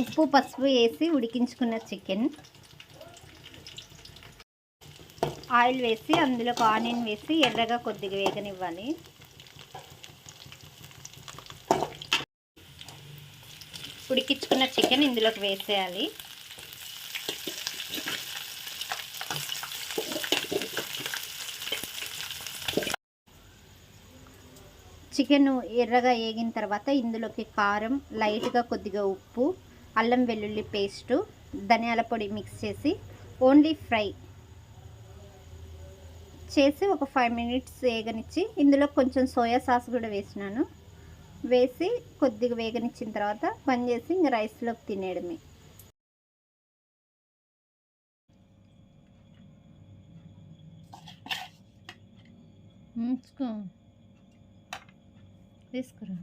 ఉప్పు పసుపు వేసి ఉడికించుకున్న చికెన్ ఆయిల్ వేసి అందులో ఆనియన్ వేసి ఎర్రగా కొద్దిగా వేగనివ్వాలి. ఉడికించుకున్న చికెన్ ఇందులోకి వేసేయాలి. చికెన్ ఎర్రగా వేగిన తర్వాత ఇందులోకి కారం లైట్గా కొద్దిగా ఉప్పు అల్లం వెల్లుల్లి పేస్టు ధనియాల పొడి మిక్స్ చేసి ఓన్లీ ఫ్రై చేసి ఒక ఫైవ్ మినిట్స్ వేగనిచ్చి ఇందులో కొంచెం సోయా సాస్ కూడా వేసినాను. వేసి కొద్దిగా వేగనిచ్చిన తర్వాత బంద్ చేసి ఇంక రైస్లోకి తినేయడమే. తీసుకురా.